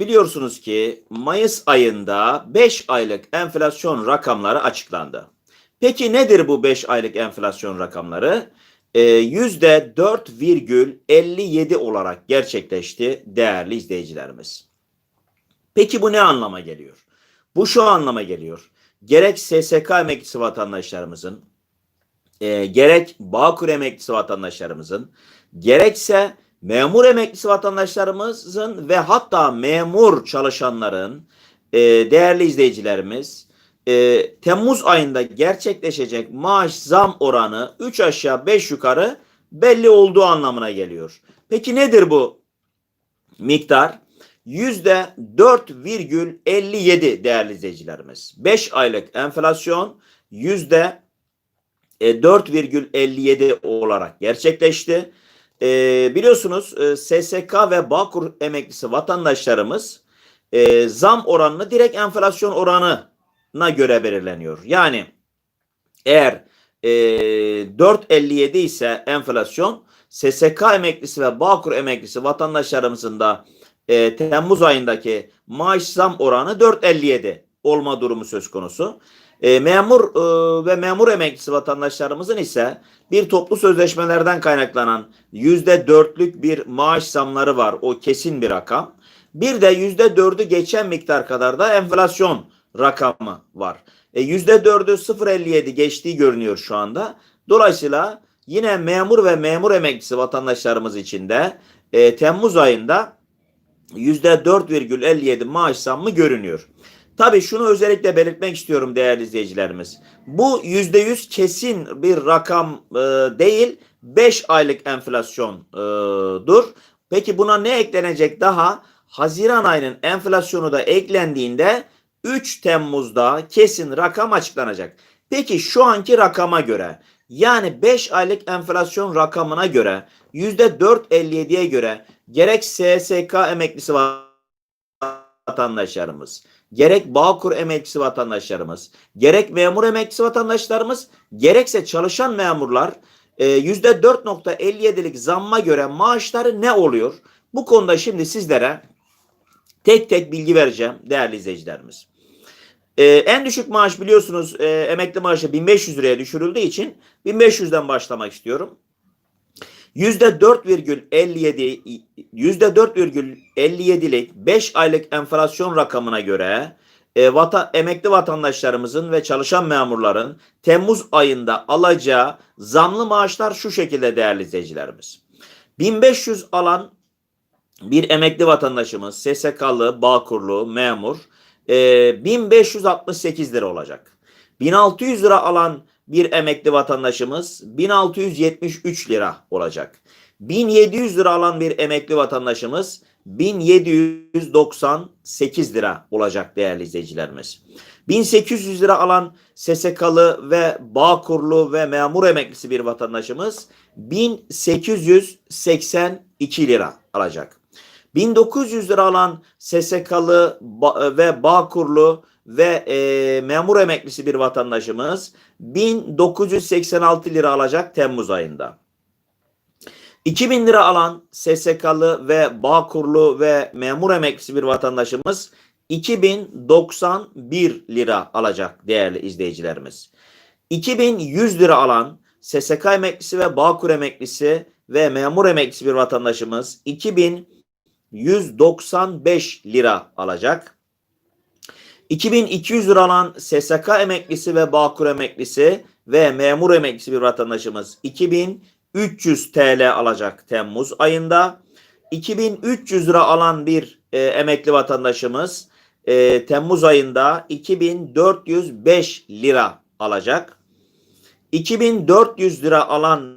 biliyorsunuz ki Mayıs ayında 5 aylık enflasyon rakamları açıklandı. Peki nedir bu 5 aylık enflasyon rakamları? Ee, %4,57 olarak gerçekleşti değerli izleyicilerimiz. Peki bu ne anlama geliyor? Bu şu anlama geliyor. Gerek SSK emeklisi vatandaşlarımızın, e, gerek Bağkur emeklisi vatandaşlarımızın, gerekse memur emeklisi vatandaşlarımızın ve hatta memur çalışanların e, değerli izleyicilerimiz e, Temmuz ayında gerçekleşecek maaş zam oranı 3 aşağı 5 yukarı belli olduğu anlamına geliyor. Peki nedir bu miktar? %4,57 değerli izleyicilerimiz. 5 aylık enflasyon %4,57 olarak gerçekleşti. Ee, biliyorsunuz e, SSK ve Bağkur emeklisi vatandaşlarımız e, zam oranını direkt enflasyon oranına göre belirleniyor. Yani eğer e, 4.57 ise enflasyon SSK emeklisi ve Bağkur emeklisi vatandaşlarımızın da e, Temmuz ayındaki maaş zam oranı 4.57 olma durumu söz konusu. E, memur e, ve memur emeklisi vatandaşlarımızın ise bir toplu sözleşmelerden kaynaklanan yüzde dörtlük bir maaş zamları var. O kesin bir rakam. Bir de yüzde dördü geçen miktar kadar da enflasyon rakamı var. E, yüzde dördü 0.57 geçtiği görünüyor şu anda. Dolayısıyla yine memur ve memur emeklisi vatandaşlarımız için de e, Temmuz ayında %4,57 maaş zammı görünüyor. Tabii şunu özellikle belirtmek istiyorum değerli izleyicilerimiz. Bu %100 kesin bir rakam e, değil, 5 aylık enflasyondur. Peki buna ne eklenecek daha? Haziran ayının enflasyonu da eklendiğinde 3 Temmuz'da kesin rakam açıklanacak. Peki şu anki rakama göre yani 5 aylık enflasyon rakamına göre %4.57'ye göre gerek SSK emeklisi vatandaşlarımız, gerek Bağkur emeklisi vatandaşlarımız, gerek memur emeklisi vatandaşlarımız, gerekse çalışan memurlar e, %4.57'lik zamma göre maaşları ne oluyor? Bu konuda şimdi sizlere tek tek bilgi vereceğim değerli izleyicilerimiz. Ee, en düşük maaş biliyorsunuz e, emekli maaşı 1500 liraya düşürüldüğü için 1500'den başlamak istiyorum. %4,57 %4,57'lik 5 aylık enflasyon rakamına göre e, vata, emekli vatandaşlarımızın ve çalışan memurların Temmuz ayında alacağı zamlı maaşlar şu şekilde değerli izleyicilerimiz. 1500 alan bir emekli vatandaşımız SSK'lı, Bağkurlu, memur e, 1568 lira olacak. 1600 lira alan bir emekli vatandaşımız 1673 lira olacak. 1700 lira alan bir emekli vatandaşımız 1798 lira olacak değerli izleyicilerimiz. 1800 lira alan SSK'lı ve Bağkurlu ve memur emeklisi bir vatandaşımız 1882 lira alacak. 1900 lira alan SSK'lı ve Bağkurlu ve e, memur emeklisi bir vatandaşımız 1986 lira alacak Temmuz ayında. 2000 lira alan SSK'lı ve Bağkurlu ve memur emeklisi bir vatandaşımız 2091 lira alacak değerli izleyicilerimiz. 2100 lira alan SSK emeklisi ve Bağkur emeklisi ve memur emeklisi bir vatandaşımız 2195 lira alacak. 2200 lira alan SSK emeklisi ve Bağkur emeklisi ve memur emeklisi bir vatandaşımız 2300 TL alacak Temmuz ayında. 2300 lira alan bir e, emekli vatandaşımız e, Temmuz ayında 2405 lira alacak. 2400 lira alan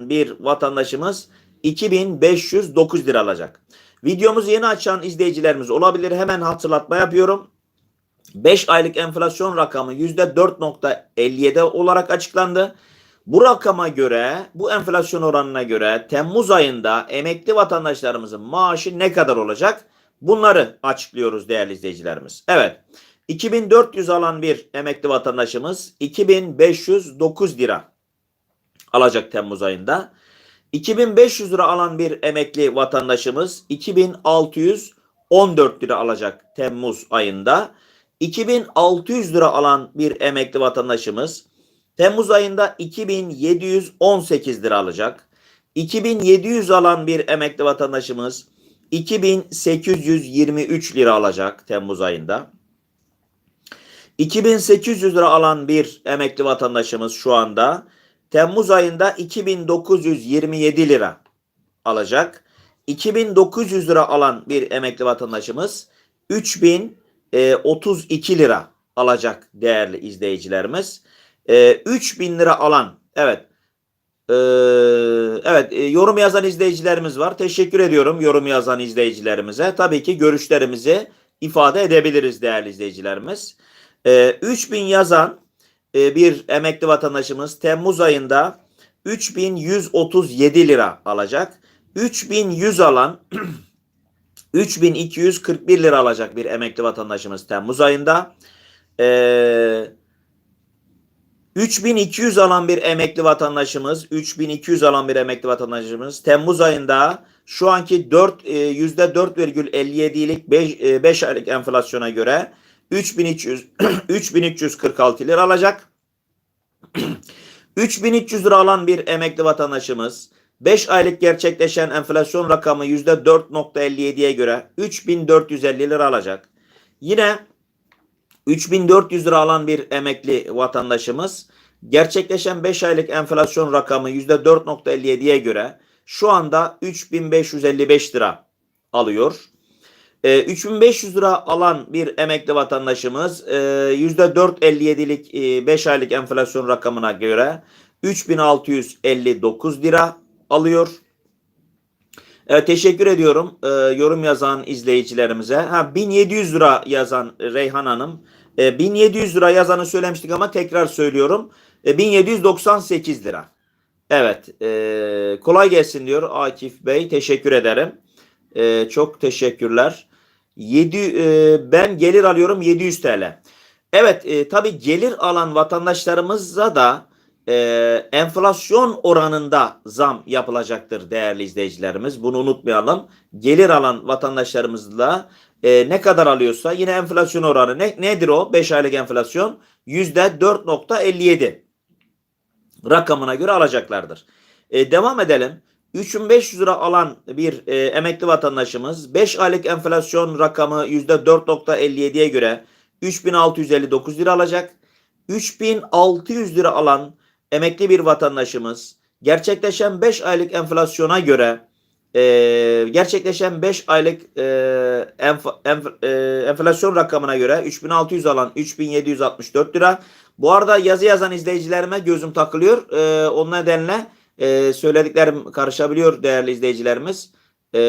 bir vatandaşımız 2509 lira alacak. Videomuzu yeni açan izleyicilerimiz olabilir. Hemen hatırlatma yapıyorum. 5 aylık enflasyon rakamı %4.57 olarak açıklandı. Bu rakama göre, bu enflasyon oranına göre Temmuz ayında emekli vatandaşlarımızın maaşı ne kadar olacak? Bunları açıklıyoruz değerli izleyicilerimiz. Evet. 2400 alan bir emekli vatandaşımız 2509 lira alacak Temmuz ayında. 2500 lira alan bir emekli vatandaşımız 2610 14 lira alacak Temmuz ayında. 2600 lira alan bir emekli vatandaşımız Temmuz ayında 2718 lira alacak. 2700 alan bir emekli vatandaşımız 2823 lira alacak Temmuz ayında. 2800 lira alan bir emekli vatandaşımız şu anda Temmuz ayında 2927 lira alacak. 2900 lira alan bir emekli vatandaşımız 3032 lira alacak değerli izleyicilerimiz. E, 3000 lira alan evet ee, evet e, yorum yazan izleyicilerimiz var. Teşekkür ediyorum yorum yazan izleyicilerimize. Tabii ki görüşlerimizi ifade edebiliriz değerli izleyicilerimiz. Ee, 3000 yazan e, bir emekli vatandaşımız Temmuz ayında 3137 lira alacak. 3100 alan 3241 lira alacak bir emekli vatandaşımız Temmuz ayında. Ee, 3200 alan bir emekli vatandaşımız, 3200 alan bir emekli vatandaşımız Temmuz ayında şu anki 4 %4,57'lik 5, 5 aylık enflasyona göre 3300 3346 lira alacak. 3300 lira alan bir emekli vatandaşımız 5 aylık gerçekleşen enflasyon rakamı %4.57'ye göre 3450 lira alacak. Yine 3400 lira alan bir emekli vatandaşımız gerçekleşen 5 aylık enflasyon rakamı %4.57'ye göre şu anda 3555 lira alıyor. E, 3500 lira alan bir emekli vatandaşımız e, %4.57'lik e, 5 aylık enflasyon rakamına göre 3659 lira alıyor. Evet, teşekkür ediyorum e, yorum yazan izleyicilerimize. Ha 1700 lira yazan Reyhan Hanım. E, 1700 lira yazanı söylemiştik ama tekrar söylüyorum. E, 1798 lira. Evet. E, kolay gelsin diyor Akif Bey. Teşekkür ederim. E, çok teşekkürler. 7 e, ben gelir alıyorum 700 TL. Evet, e, tabii gelir alan vatandaşlarımıza da e, enflasyon oranında zam yapılacaktır değerli izleyicilerimiz. Bunu unutmayalım. Gelir alan vatandaşlarımızla e, ne kadar alıyorsa yine enflasyon oranı ne, nedir o? 5 aylık enflasyon %4.57 rakamına göre alacaklardır. E, devam edelim. 3500 lira alan bir e, emekli vatandaşımız 5 aylık enflasyon rakamı %4.57'ye göre 3659 lira alacak. 3600 lira alan emekli bir vatandaşımız gerçekleşen 5 aylık enflasyona göre e, gerçekleşen 5 aylık e, enf, enf, e, enflasyon rakamına göre 3600 alan 3764 lira. Bu arada yazı yazan izleyicilerime gözüm takılıyor. E, onun nedenle e, söylediklerim karışabiliyor değerli izleyicilerimiz. E,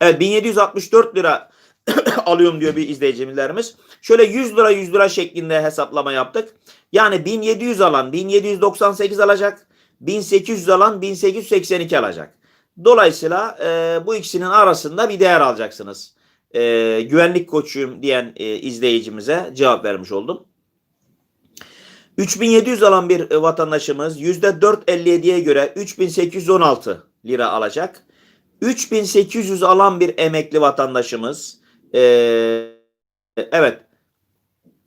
evet 1764 lira alıyorum diyor bir izleyicilerimiz. Şöyle 100 lira 100 lira şeklinde hesaplama yaptık. Yani 1700 alan 1798 alacak. 1800 alan 1882 alacak. Dolayısıyla e, bu ikisinin arasında bir değer alacaksınız. E, güvenlik koçuyum diyen e, izleyicimize cevap vermiş oldum. 3700 alan bir vatandaşımız %4.57'ye göre 3816 lira alacak. 3800 alan bir emekli vatandaşımız e, evet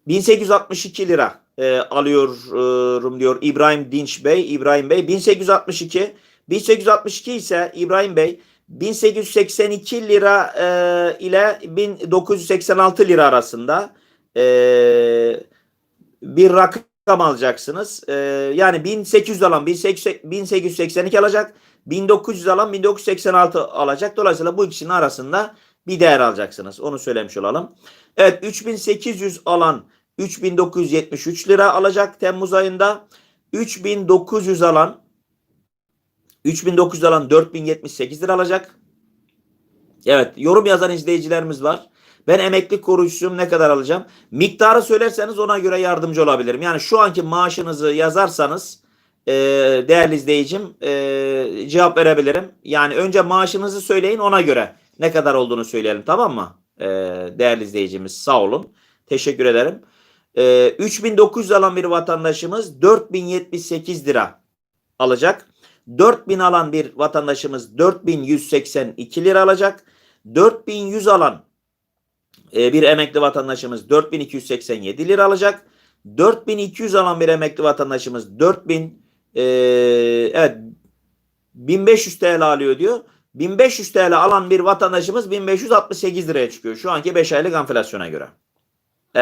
1862 lira e, alıyorum diyor İbrahim Dinç Bey. İbrahim Bey 1862 1862 ise İbrahim Bey 1882 lira e, ile 1986 lira arasında e, bir rakam alacaksınız. E, yani 1800 alan 1882 alacak. 1900 alan 1986 alacak. Dolayısıyla bu ikisinin arasında bir değer alacaksınız. Onu söylemiş olalım. Evet 3800 alan 3973 lira alacak Temmuz ayında. 3900 alan 3900 alan 4078 lira alacak. Evet yorum yazan izleyicilerimiz var. Ben emekli koruyucusuyum ne kadar alacağım? Miktarı söylerseniz ona göre yardımcı olabilirim. Yani şu anki maaşınızı yazarsanız e, değerli izleyicim e, cevap verebilirim. Yani önce maaşınızı söyleyin ona göre ne kadar olduğunu söyleyelim tamam mı? E, değerli izleyicimiz sağ olun. Teşekkür ederim. E, 3900 alan bir vatandaşımız 4078 lira alacak. 4000 alan bir vatandaşımız 4182 lira alacak. 4100 alan e, bir emekli vatandaşımız 4287 lira alacak. 4200 alan bir emekli vatandaşımız 4000 e, evet 1500 TL alıyor diyor. 1500 TL alan bir vatandaşımız 1568 liraya çıkıyor şu anki 5 aylık enflasyona göre.